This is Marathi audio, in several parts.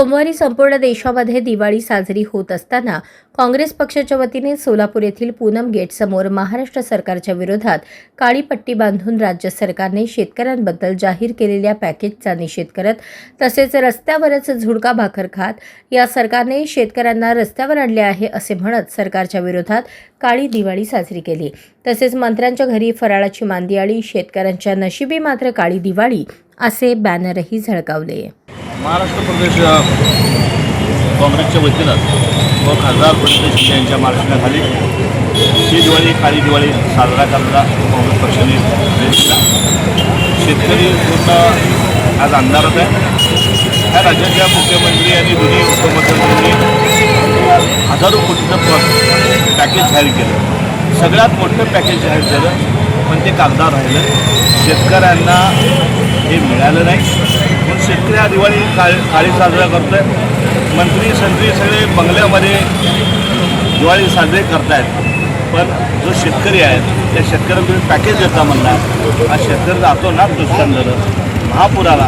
सोमवारी संपूर्ण देशामध्ये दिवाळी साजरी होत असताना काँग्रेस पक्षाच्या वतीने सोलापूर येथील पूनम गेट समोर महाराष्ट्र सरकारच्या विरोधात काळी पट्टी बांधून राज्य सरकारने शेतकऱ्यांबद्दल जाहीर केलेल्या पॅकेजचा निषेध करत तसेच रस्त्यावरच झुडका भाकर खात या सरकारने शेतकऱ्यांना रस्त्यावर आणले आहे असे म्हणत सरकारच्या विरोधात काळी दिवाळी साजरी केली. तसेच मंत्र्यांच्या घरी फराळाची मांदियाळी शेतकऱ्यांच्या नशिबी मात्र काळी दिवाळी असे बॅनरही झळकावले. महाराष्ट्र प्रदेश काँग्रेसच्या वतीनं व खासदार फडणवीस शिंदे यांच्या मार्गदर्शनाखाली ही दिवाळी काळी दिवाळी साजरा करायला काँग्रेस पक्षाने शेतकरी पूर्ण आज अंधारात आहे. ह्या राज्याच्या मुख्यमंत्री आणि दोन्ही उपमुख्यमंत्र्यांनी हजारो कोटीचं पॅकेज जाहीर केलं. सगळ्यात मोठं पॅकेज जाहीर झालं पण ते कागदावर राहिलं. शेतकऱ्यांना हे मिळालं नाही. शेतकरी हा दिवाळी काळी काळी साजरा करतो आहे मंत्री संत्री सगळे बंगल्यामध्ये दिवाळी साजरी करतायत. पण जो शेतकरी आहे त्या शेतकऱ्यांना तुम्ही पॅकेज देता म्हणणार. हा शेतकरी जातो ना नुकसान झालं महापुराला.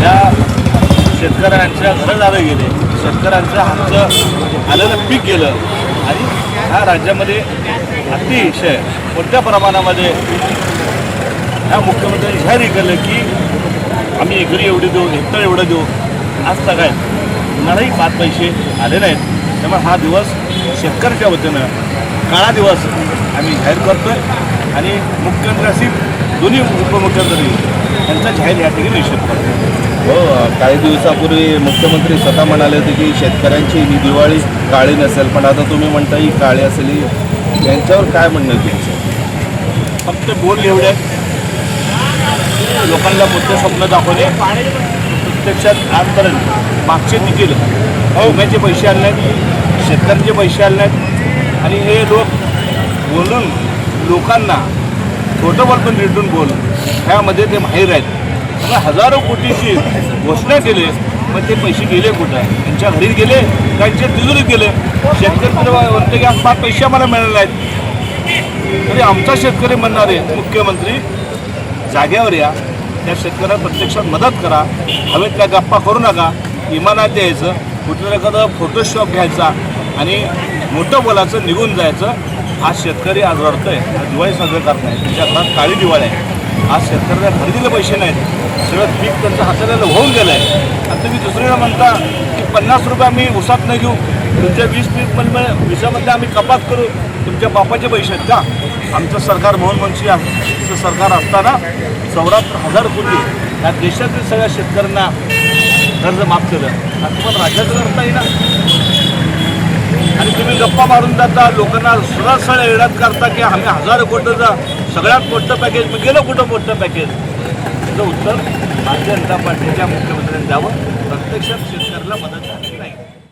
त्या शेतकऱ्यांच्या घरं झालं गेले. शेतकऱ्यांचं हातचं आलेलं पीक गेलं. आणि ह्या राज्यामध्ये अतिशय मोठ्या प्रमाणामध्ये ह्या मुख्यमंत्र्यांनी जाहीर केलं की आम्ही एकरी एवढी देऊ हेक्टर एवढं देऊ आज काय कुणालाही पाच पैसे आले नाहीत. त्यामुळे हा दिवस शेतकऱ्याच्या वतीनं काळा दिवस आम्ही जाहीर करतोय. आणि मुख्यमंत्री असतील दोन्ही उपमुख्यमंत्री यांचा जाहीर या ठिकाणी निषेध करतो हो काही दिवसापूर्वी मुख्यमंत्री स्वतः म्हणाले होते की शेतकऱ्यांची ही दिवाळी काळी नसेल. पण आता तुम्ही म्हणता ही काळी असेल यांच्यावर काय म्हणणं आहे तुमचं? फक्त बोल एवढे. लोकांना मोठं स्वप्न दाखवले. प्रत्यक्षात आजपर्यंत मागचे देखील विम्याचे पैसे आले नाहीत शेतकऱ्यांचे पैसे आले नाहीत आणि हे लोक बोलून लोकांना छोटं पण रिटून बोल. ह्यामध्ये ते माहीर आहेत. मला हजारो कोटीची घोषणा केली. मग ते पैसे गेले कुठं? त्यांच्या घरी गेले त्यांच्या तिजोरीत गेले. शेतकरी म्हणते की आज पाच पैसे आम्हाला मिळाले आहेत. तरी आमचा शेतकरी म्हणणारे मुख्यमंत्री जाग्यावर या. त्या शेतकऱ्याला प्रत्यक्षात मदत करा. हवेतल्या गप्पा करू नका. इमानात द्यायचं कुठलं एखादं फोटोशॉप घ्यायचा आणि मोठं बोलायचं निघून जायचं आज शेतकरी आज आहे आज दिवाळी साजरी करत नाही त्याच्या घरात काळी दिवाळी आहे. आज शेतकऱ्याला खरेदीला पैसे नाहीत. सगळं पीक त्यांचं हाताला होऊन गेलं आहे आणि तुम्ही दुसरीला म्हणता की पन्नास रुपये आम्ही उसात न घेऊ. तुमच्या वीस पीक म्हणजे विसामध्ये आम्ही कपात करू. तुमच्या बापाचे पैसे आहेत का? आमचं सरकार मोहनवंशी आमचं सरकार असताना चौऱ्याहत्तर हजार कोटी या देशातील सगळ्या शेतकऱ्यांना कर्ज माफ केलं. आता पण राज्याचं करता येईल आणि तुम्ही गप्पा मारून जाता लोकांना सरळ सरळ येण्यात करता की आम्ही हजार कोटीचं सगळ्यात मोठं पॅकेज मी गेलं कुठं मोठं पॅकेज त्याचं उत्तर भारतीय जनता पार्टीच्या मुख्यमंत्र्यांनी द्यावं. प्रत्यक्षात शेतकऱ्याला मदत झाली.